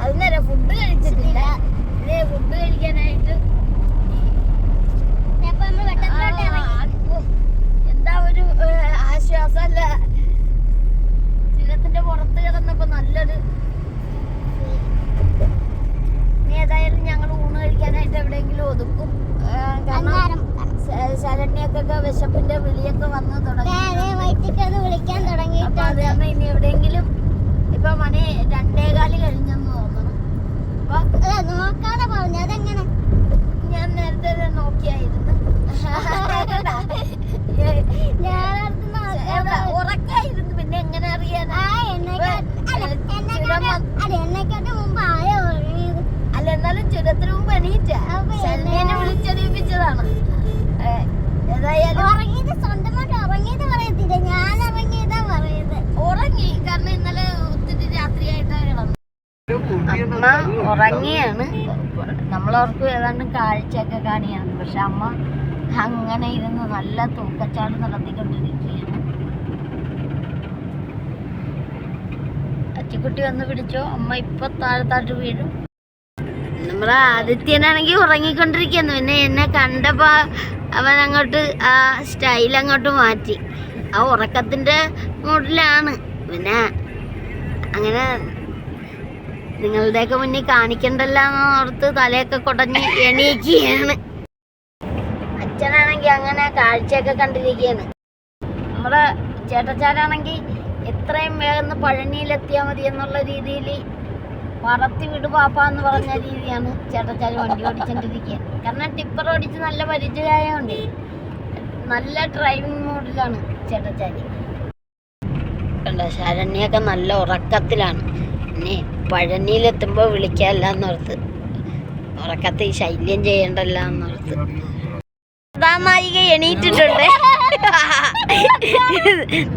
അത് നേരെ ഫുഡ് കഴിച്ചിട്ടില്ല ഫുഡ് കഴിക്കാനായിട്ട്. എന്താ ഒരു ആശ്വാസമല്ല ചിരത്തിന്റെ പുറത്ത് കിടന്നപ്പോ നല്ലൊരു ഏതായാലും ഞങ്ങൾ ഊണ് കഴിക്കാനായിട്ട് എവിടെയെങ്കിലും ഒതുക്കും. കാരണം ശരണ്യക്കൊക്കെ വിശപ്പിന്റെ വിളിയൊക്കെ വന്ന് തുടങ്ങി നേരെ വൈറ്റിക്കൊന്ന് വിളിക്കാൻ അപ്പൊ അത് തുടങ്ങിയിട്ടുണ്ട് കാരണം ഇനി എവിടെയെങ്കിലും ഇപ്പൊ മണി രണ്ടേകാൽ കഴിഞ്ഞെന്ന് തോന്നണം അപ്പൊ നോക്കാതെ പറഞ്ഞു. അതെങ്ങനെ? ഞാൻ നേരത്തെ നോക്കിയായിരുന്നു. ഉറക്കായിരുന്നു. പിന്നെ എങ്ങനെ എന്നെക്കാട്ട് അല്ല എന്നാലും ചുരത്തിന് മുമ്പ് എണീറ്റ. ശല്യനെ ഏ, ഏതായാലും ഉറങ്ങിയത് സ്വന്തമായിട്ട് ഉറങ്ങിയത് പറയത്തില്ല. ഞാൻ അമ്മ ഉറങ്ങിയാണ്. നമ്മളവർക്ക് ഏതാണ്ട് കാഴ്ചയൊക്കെ കാണിയാണ്. പക്ഷെ അമ്മ അങ്ങനെ ഇരുന്ന് നല്ല തൂക്കച്ചാട് നടത്തിക്കൊണ്ടിരിക്കുകയാണ്. അച്ചിക്കുട്ടി വന്ന് പിടിച്ചോ? അമ്മ ഇപ്പൊ താഴത്താട്ട് വീഴും. നമ്മളെ ആദിത്യനാണെങ്കിൽ ഉറങ്ങിക്കൊണ്ടിരിക്കുന്നു. പിന്നെ എന്നെ കണ്ടപ്പോ അവൻ അങ്ങോട്ട് ആ സ്റ്റൈൽ അങ്ങോട്ട് മാറ്റി. ആ ഉറക്കത്തിന്റെ മൂഡിലാണ്. പിന്നെ അങ്ങനെ നിങ്ങളുടെയൊക്കെ മുന്നിൽ കാണിക്കണ്ടല്ലോ എന്ന് ഓർത്ത് തലയൊക്കെ കുടഞ്ഞ് എണീക്കുകയാണ്. അച്ഛനാണെങ്കിൽ അങ്ങനെ കാഴ്ചയൊക്കെ കണ്ടിരിക്കുകയാണ്. നമ്മുടെ ചേട്ടച്ചാരാണെങ്കിൽ എത്രയും വേഗം പഴനിയിലെത്തിയാൽ മതി എന്നുള്ള രീതിയിൽ പറത്തി വിടു പാപ്പ എന്ന് പറഞ്ഞ രീതിയാണ് ചേട്ടച്ചാർ വണ്ടി ഓടിച്ചോണ്ടിരിക്കുക. കാരണം ടിപ്പർ ഓടിച്ച് നല്ല പരിചയമായതുകൊണ്ട് നല്ല ഡ്രൈവിംഗ് മോഡിലാണ് ചേട്ടച്ചാരി. കണ്ടോ? ശരണ്യൊക്കെ നല്ല ഉറക്കത്തിലാണ്. ഇനി പഴനിയിലെത്തുമ്പോൾ വിളിക്കാമല്ല എന്നോർത്ത് ഉറക്കത്തെ ശല്യം ചെയ്യണ്ടല്ല എന്നോർത്ത് നായിക എണീറ്റിട്ടുണ്ട്.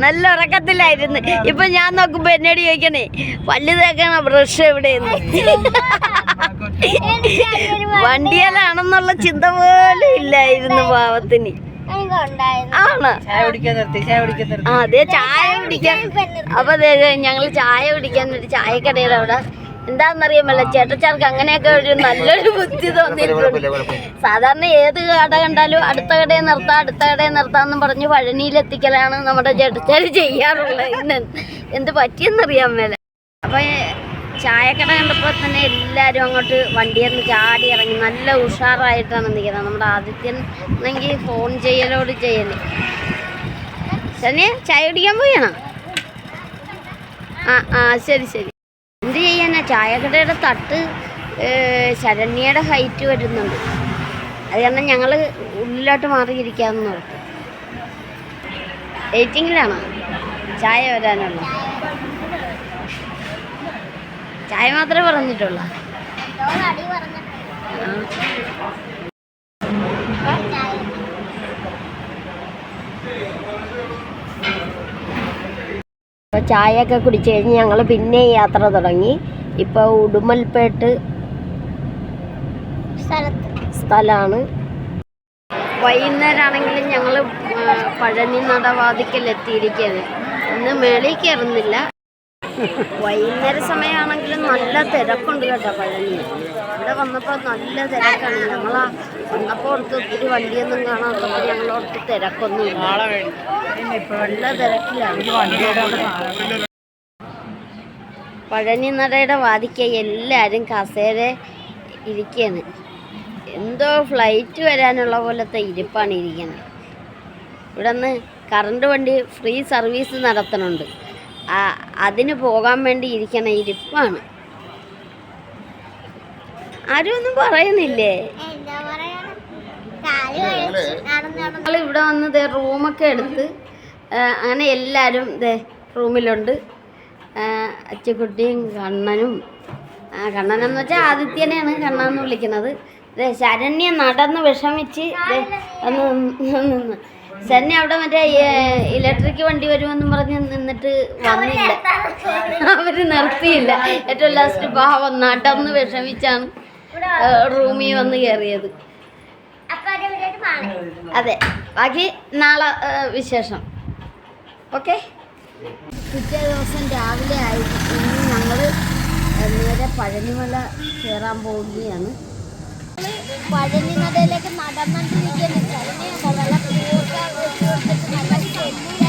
നല്ല ഉറക്കത്തിലായിരുന്നു. ഇപ്പൊ ഞാൻ നോക്കുമ്പോ എന്നോട് ചോദിക്കണേ പല്ല് തേക്കണ ബ്രഷ് എവിടെയെന്ന്? വണ്ടിയാലാണെന്നുള്ള ചിന്ത പോലും ഇല്ലായിരുന്നു പാവത്തിന്. ആണ്. അതെ ചായ കുടിക്കാൻ അപ്പൊ ഞങ്ങൾ ചായ കുടിക്കാൻ ഒരു ചായക്കടയുടെ അവിടെ എന്താണെന്നറിയാമല്ല ചേട്ടച്ചാർക്ക് അങ്ങനെയൊക്കെ ഒരു നല്ലൊരു ബുദ്ധി തോന്നിയിട്ടുണ്ട്. സാധാരണ ഏത് കട കണ്ടാലും അടുത്ത കടയെ നിർത്താം അടുത്ത കടയിൽ നിർത്താമെന്നും പറഞ്ഞ് പഴനിയിലെത്തിക്കലാണ് നമ്മുടെ ചേട്ടച്ചാർ ചെയ്യാറുള്ളത്. ഇന്ന് എന്ത് പറ്റിയെന്നറിയാൻ മേലെ. അപ്പൊ ചായക്കട കണ്ടപ്പോൾ തന്നെ എല്ലാവരും അങ്ങോട്ട് വണ്ടിയിൽ നിന്ന് ചാടി ഇറങ്ങി. നല്ല ഉഷാറായിട്ടാണ് നിൽക്കുന്നത്. നമ്മുടെ ആദിത്യൻ എന്നെങ്കിൽ ഫോൺ ചെയ്യലോട് ചെയ്യൽ. ശനിയെ ചായ കുടിക്കാൻ പോയാണോ ആ ആ ശരി ശരി. എന്ത് ചെയ്യാനാ? ചായക്കടയുടെ തട്ട് ശരണ്യയുടെ ഹൈറ്റ് വരുന്നുണ്ട്. അത് കാരണം ഞങ്ങൾ ഉള്ളിലോട്ട് മാറിയിരിക്കാമെന്ന് ഓർത്തു വെയിറ്റിങ്ങിലാണോ ചായ വരാനുള്ള? ചായ മാത്രമേ പറഞ്ഞിട്ടുള്ളൂ. ചായ അപ്പോൾ ചായയൊക്കെ കുടിച്ച് കഴിഞ്ഞ് ഞങ്ങൾ പിന്നെ യാത്ര തുടങ്ങി. ഇപ്പോൾ ഉടുമൽപേട്ട് സ്ഥലത്ത് സ്ഥലമാണ് വൈകുന്നേരമാണെങ്കിലും ഞങ്ങൾ പഴനി നടവാതിക്കൽ എത്തിയിരിക്കുകയാണ് ഇന്ന് മേളിൽ കയറുന്നില്ല. വൈകുന്നേര സമയമാണെങ്കിലും നല്ല തിരക്കുണ്ട് കേട്ടോ പഴനി. ഇവിടെ വന്നപ്പോൾ നല്ല തിരക്കാണ്. ഞങ്ങൾ വന്നപ്പോൾ ഓർത്ത് ഒത്തിരി വണ്ടിയൊന്നും കാണാത്തപ്പോൾ ഞങ്ങൾ തിരക്കൊന്നും നല്ല തിരക്കിലാണ്. പഴനി നടയുടെ വാദിക്ക എല്ലാവരും കസേര ഇരിക്കുകയാണ് എന്തോ ഫ്ലൈറ്റ് വരാനുള്ള പോലത്തെ ഇരിപ്പാണ് ഇരിക്കുന്നത് ഇവിടെ നിന്ന് കറണ്ട് വണ്ടി ഫ്രീ സർവീസ് നടത്തുന്നുണ്ട് ആ അതിന് പോകാൻ വേണ്ടി ഇരിക്കണ ഇരിപ്പാണ്. ആരും ഒന്നും പറയുന്നില്ലേ? ഞങ്ങൾ ഇവിടെ വന്ന് ദേ റൂമൊക്കെ എടുത്ത് അങ്ങനെ എല്ലാവരും ദേ റൂമിലുണ്ട്. അച്ചുക്കുട്ടിയും കണ്ണനും ആ, കണ്ണനെന്ന് വെച്ചാൽ ആദിത്യനെയാണ് കണ്ണെന്ന് വിളിക്കുന്നത്. ദേ ശരണ്യ നടന്ന് വിഷമിച്ച് ദേ ഒന്ന് നിന്ന്. സന്നെ അവിടെ മറ്റേ ഇലക്ട്രിക് വണ്ടി വരുമെന്ന് പറഞ്ഞ് നിന്നിട്ട് വന്നില്ല. അവർ നിർത്തിയില്ല. ഏറ്റവും ലാസ്റ്റ് പാവം നട്ടന്ന് വിഷമിച്ചാണ് റൂമിൽ വന്ന് കയറിയത്. അതെ. ബാക്കി നാളെ വിശേഷം. ഓക്കെ? പിറ്റേ ദിവസം രാവിലെ ആയിട്ട് ഇന്ന് ഞങ്ങൾ നേരെ പഴനിമല കയറാൻ പോവുകയാണ്. പഴഞ്ഞി നടയിലേക്ക് നടന്നിട്ടിരിക്കുന്നു അതിനെ വെള്ളം നല്ല ചെല്ലുക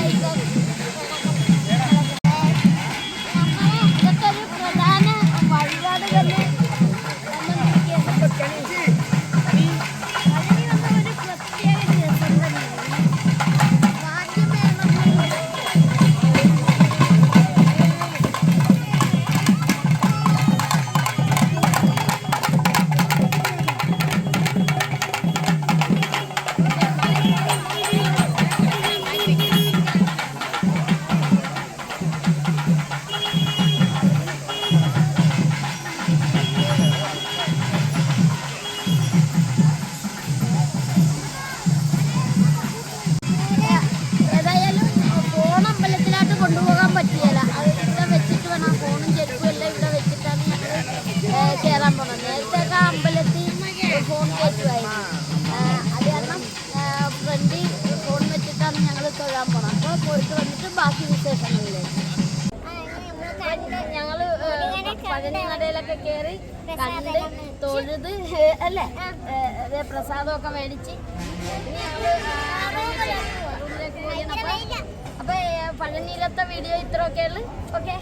പഴനി കടയിലൊക്കെ കയറി കണ്ട് തൊഴുത് അല്ലേ? പ്രസാദമൊക്കെ മേടിച്ച്. അപ്പൊ പഴനിയിലത്തെ വീഡിയോ ഇത്രയൊക്കെയുള്ളു ഓക്കെ.